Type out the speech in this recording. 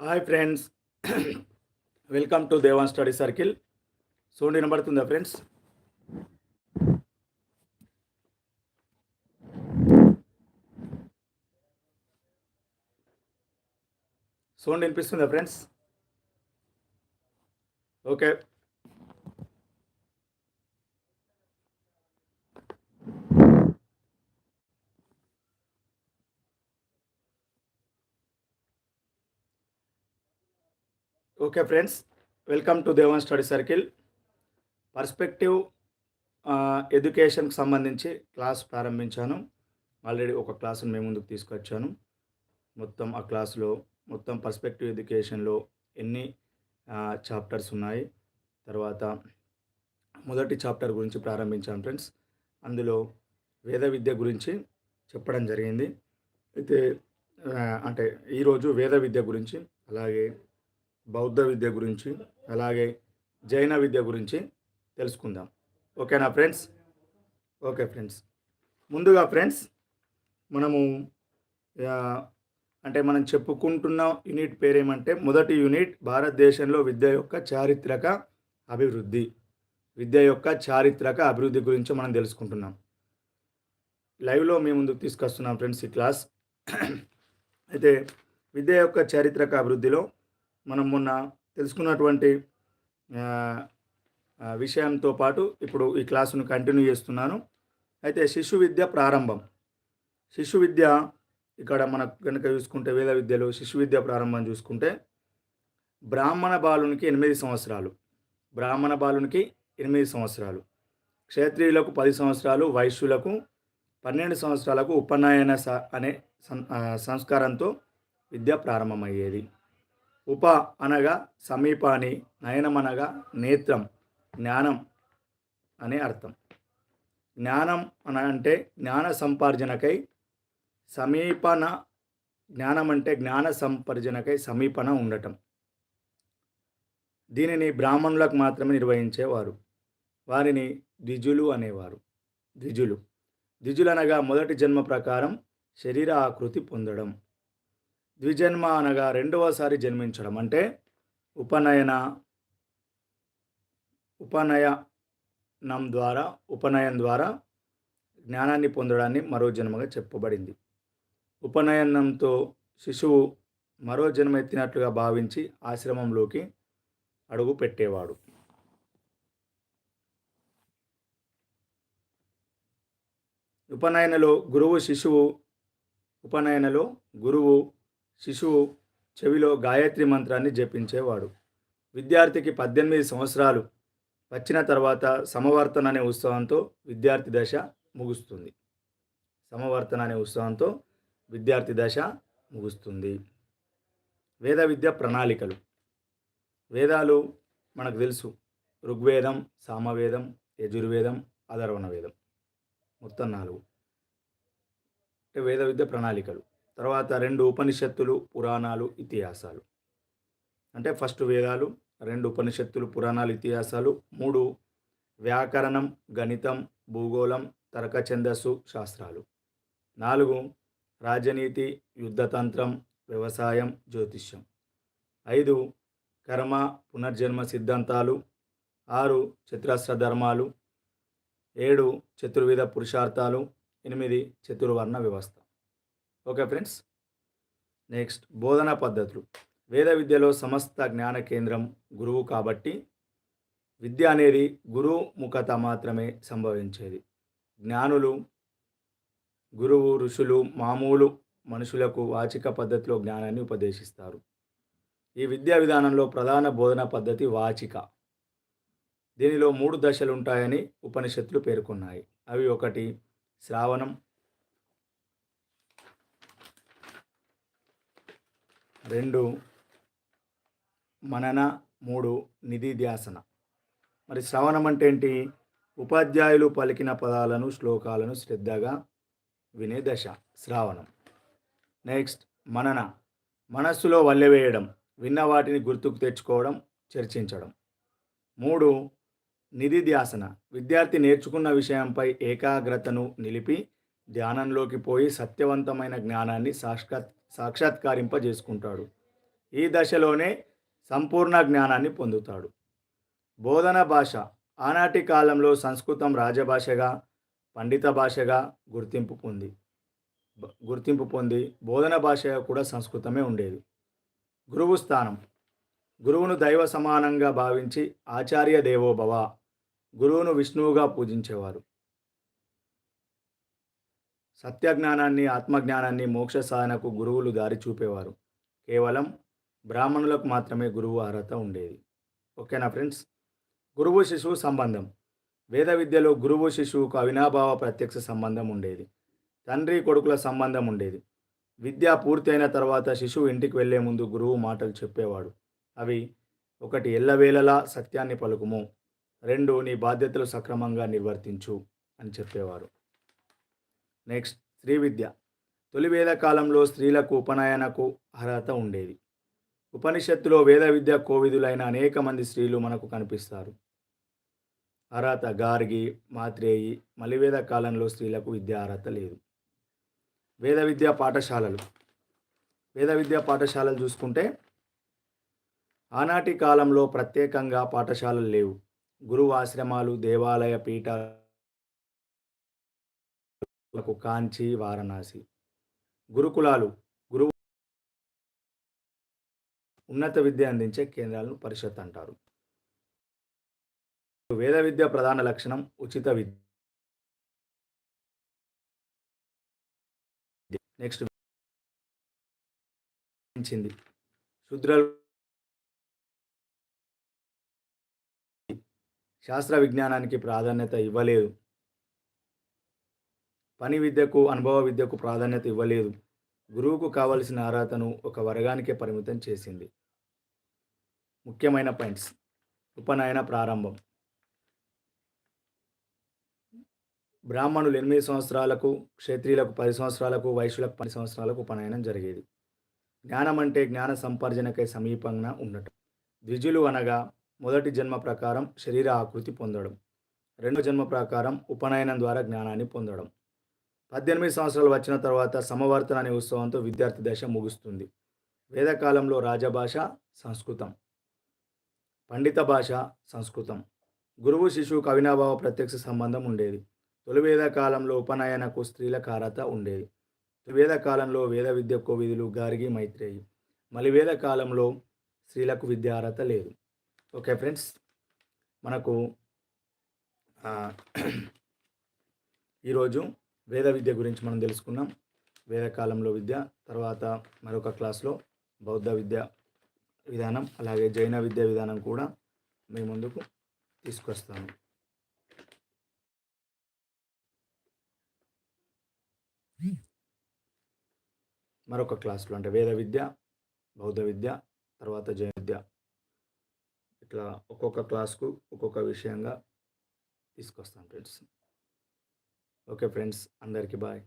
Hi friends welcome to Devan study circle sound వినబడుతుందా friends sound వినిపిస్తుందా friends okay okay friends welcome to Devan study circle perspective ఎడ్యుకేషన్కి సంబంధించి class ప్రారంభించాను. Already ఒక క్లాసును మేము ముందుకు తీసుకొచ్చాను. మొత్తం ఆ క్లాస్లో మొత్తం పర్స్పెక్టివ్ ఎడ్యుకేషన్లో ఎన్ని చాప్టర్స్ ఉన్నాయి? తర్వాత మొదటి చాప్టర్ గురించి ప్రారంభించాను ఫ్రెండ్స్ అందులో వేద విద్య గురించి చెప్పడం జరిగింది. అయితే అంటే ఈరోజు వేద విద్య గురించి అలాగే బౌద్ధ విద్య గురించి అలాగే జైన విద్య గురించి తెలుసుకుందాం. ఓకేనా ఫ్రెండ్స్? Okay friends. ముందుగా ఫ్రెండ్స్ మనము అంటే మనం చెప్పుకుంటున్న యూనిట్ పేరేమంటే మొదటి యూనిట్ భారతదేశంలో విద్య యొక్క చారిత్రక అభివృద్ధి. విద్య యొక్క చారిత్రక అభివృద్ధి గురించి మనం తెలుసుకుంటున్నాం. లైవ్లో మేము ముందుకు తీసుకొస్తున్నాం ఫ్రెండ్స్ ఈ క్లాస్. అయితే విద్య యొక్క చారిత్రక అభివృద్ధిలో మనం మొన్న తెలుసుకున్నటువంటి విషయంతో పాటు ఇప్పుడు ఈ క్లాసును కంటిన్యూ చేస్తున్నాను. అయితే శిశు విద్య ప్రారంభం. శిశు విద్య ఇక్కడ మనకు కనుక చూసుకుంటే వేద విద్యలో శిశు విద్య ప్రారంభం చూసుకుంటే బ్రాహ్మణ బాలునికి ఎనిమిది సంవత్సరాలు. బ్రాహ్మణ బాలునికి ఎనిమిది సంవత్సరాలు. క్షేత్రియులకు పది సంవత్సరాలు వైశ్యులకు పన్నెండు సంవత్సరాలకు ఉపనయన స అనే సం- సంస్కారంతో విద్య ప్రారంభమయ్యేది. ఉప అనగా సమీపాని నయనం అనగా నేత్రం జ్ఞానం అనే అర్థం. జ్ఞానం అన అంటే జ్ఞాన సంపార్జనకై సమీపన జ్ఞానం అంటే జ్ఞాన సంపార్జనకై సమీపన ఉండటం. దీనిని బ్రాహ్మణులకు మాత్రమే నిర్వహించేవారు. వారిని ద్విజులు అనేవారు. ద్విజులు. ద్విజులు అనగా మొదటి జన్మ ప్రకారం శరీర ఆకృతి పొందడం. ద్విజన్మ అనగా రెండవసారి జన్మించడం అంటే ఉపనయన ఉపనయనం ద్వారా ఉపనయనం ద్వారా జ్ఞానాన్ని పొందడాన్ని మరో జన్మగా చెప్పబడింది. ఉపనయనంతో శిశువు మరో జన్మ ఎత్తినట్లుగా భావించి ఆశ్రమంలోకి అడుగు పెట్టేవాడు. ఉపనయనలో గురువు శిశువు ఉపనయనలో గురువు శిశువు చెవిలో గాయత్రి మంత్రాన్ని జపించేవాడు. విద్యార్థికి పద్దెనిమిది సంవత్సరాలు. వచ్చిన తర్వాత సమవర్తన అనే ఉత్సవంతో విద్యార్థి దశ ముగుస్తుంది. సమవర్తన అనే ఉత్సవంతో విద్యార్థి దశ ముగుస్తుంది. వేద విద్య ప్రణాళికలు. వేదాలు మనకు తెలుసు. ఋగ్వేదం సామవేదం యజుర్వేదం అధర్వణ వేదం. మొత్తం నాలుగు. అంటే వేద విద్య ప్రణాళికలు. తర్వాత రెండు ఉపనిషత్తులు పురాణాలు ఇతిహాసాలు. అంటే ఫస్ట్ వేదాలు రెండు ఉపనిషత్తులు పురాణాలు ఇతిహాసాలు మూడు వ్యాకరణం గణితం భూగోళం తర్కఛందస్సు శాస్త్రాలు. నాలుగు రాజనీతి యుద్ధతంత్రం వ్యవసాయం జ్యోతిష్యం. ఐదు కర్మ పునర్జన్మ సిద్ధాంతాలు. ఆరు చతురస్ర ధర్మాలు. ఏడు చతుర్విధ పురుషార్థాలు. ఎనిమిది చతుర్వర్ణ వ్యవస్థ. Okay friends. నెక్స్ట్ బోధనా పద్ధతులు. వేద విద్యలో సమస్త జ్ఞాన కేంద్రం గురువు కాబట్టి విద్య అనేది గురువు ముఖత మాత్రమే సంభవించేది. జ్ఞానులు గురువు ఋషులు మామూలు మనుషులకు వాచిక పద్ధతిలో జ్ఞానాన్ని ఉపదేశిస్తారు. ఈ విద్యా విధానంలో ప్రధాన బోధనా పద్ధతి వాచిక. దీనిలో మూడు దశలు ఉంటాయని ఉపనిషత్తులు పేర్కొన్నాయి. అవి ఒకటి శ్రావణం రెండు మనన మూడు నిధిధ్యాసన మరి శ్రవణం అంటే ఏంటి? ఉపాధ్యాయులు పలికిన పదాలను శ్లోకాలను శ్రద్ధగా వినే దశ శ్రావణం. నెక్స్ట్ మనన. మనస్సులో వల్లెవేయడం విన్న వాటిని గుర్తుకు తెచ్చుకోవడం చర్చించడం. మూడు నిధిధ్యాసన విద్యార్థి నేర్చుకున్న విషయంపై ఏకాగ్రతను నిలిపి ధ్యానంలోకి పోయి సత్యవంతమైన జ్ఞానాన్ని సాక్షాత్ సాక్షాత్కరింపజేసుకుంటాడు. ఈ దశలోనే సంపూర్ణ జ్ఞానాన్ని పొందుతాడు. బోధన భాష ఆనాటి కాలంలో సంస్కృతం రాజభాషగా పండిత భాషగా గుర్తింపు పొంది గుర్తింపు పొంది బోధన భాషగా కూడా సంస్కృతమే ఉండేది. గురువు స్థానం గురువును దైవ సమానంగా భావించి ఆచార్య దేవోభవ గురువును విష్ణువుగా పూజించేవారు. సత్యజ్ఞానాన్ని ఆత్మజ్ఞానాన్ని మోక్ష సాధనకు గురువులు దారి చూపేవారు. కేవలం బ్రాహ్మణులకు మాత్రమే గురువు అర్హత ఉండేది. ఓకేనా ఫ్రెండ్స్? గురువు శిశువు సంబంధం. వేద విద్యలో గురువు శిశువుకు అవినాభావ ప్రత్యక్ష సంబంధం ఉండేది. తండ్రి కొడుకుల సంబంధం ఉండేది. విద్య పూర్తయిన తర్వాత శిశువు ఇంటికి వెళ్ళే ముందు గురువు మాటలు చెప్పేవాడు. అవి ఒకటి ఎల్లవేళలా సత్యాన్ని పలుకుము. రెండు నీ బాధ్యతలు సక్రమంగా నిర్వర్తించు అని చెప్పేవారు. నెక్స్ట్ స్త్రీ విద్య. తొలి వేద కాలంలో స్త్రీలకు ఉపనయనకు అర్హత ఉండేది. ఉపనిషత్తులో వేద విద్య కోవిదులైన అనేక మంది స్త్రీలు మనకు కనిపిస్తారు. అర్హత గార్గి మాత్రేయి మలివేద కాలంలో స్త్రీలకు విద్య అర్హత లేదు. వేద విద్యా పాఠశాలలు. వేద విద్యా పాఠశాలలు చూసుకుంటే ఆనాటి కాలంలో ప్రత్యేకంగా పాఠశాలలు లేవు. గురువు ఆశ్రమాలు దేవాలయ పీఠాలకు కాంచి వారణాసి. గురుకులాలు గురువు ఉన్నత విద్య అందించే కేంద్రాలను పరిషత్ అంటారు. వేద విద్య ప్రధాన లక్షణం ఉచిత విద్య. నెక్స్ట్ పెంచింది శాస్త్ర విజ్ఞానానికి ప్రాధాన్యత ఇవ్వలేదు. పని విద్యకు అనుభవ విద్యకు ప్రాధాన్యత ఇవ్వలేదు. గురువుకు కావలసిన అర్హతను ఒక వర్గానికే పరిమితం చేసింది. ముఖ్యమైన పాయింట్స్. ఉపనయన ప్రారంభం. బ్రాహ్మణులు ఎనిమిది సంవత్సరాలకు క్షత్రియులకు పది సంవత్సరాలకు వైశ్యులకు పది సంవత్సరాలకు ఉపనయనం జరిగేది. జ్ఞానం అంటే జ్ఞాన సంపార్జనకై సమీపంగా ఉండటం ద్విజులు అనగా మొదటి జన్మ ప్రకారం శరీర ఆకృతి పొందడం. రెండో జన్మ ప్రకారం ఉపనయనం ద్వారా జ్ఞానాన్ని పొందడం. పద్దెనిమిది సంవత్సరాలు వచ్చిన తర్వాత సమవర్తన అనే ఉత్సవంతో విద్యార్థి దశ ముగుస్తుంది. వేదకాలంలో రాజభాష సంస్కృతం. పండిత భాష సంస్కృతం. గురువు శిశువుకు అవినాభావ ప్రత్యక్ష సంబంధం ఉండేది. తొలివేద కాలంలో ఉపనయనకు స్త్రీల అర్హత ఉండేది. త్రివేద కాలంలో వేద విద్య కోవిధులు గార్గి మైత్రేయి. మలివేద కాలంలో స్త్రీలకు విద్యా అర్హత లేదు. ఓకే ఫ్రెండ్స్ మనకు ఈరోజు వేద విద్య గురించి మనం తెలుసుకున్నాం. వేదకాలంలో విద్య తర్వాత మరొక క్లాస్లో బౌద్ధ విద్య విధానం అలాగే జైన విద్య విధానం కూడా మీ ముందుకు తీసుకొస్తాను. మరొక క్లాస్లో అంటే వేద విద్య బౌద్ధ విద్య తర్వాత జైన విద్య. ఇట్లా ఒక్కొక్క క్లాస్కు ఒక్కొక్క విషయంగా తీసుకొస్తాను ఫ్రెండ్స్. ఓకే ఫ్రెండ్స్ అందరికీ బాయ్.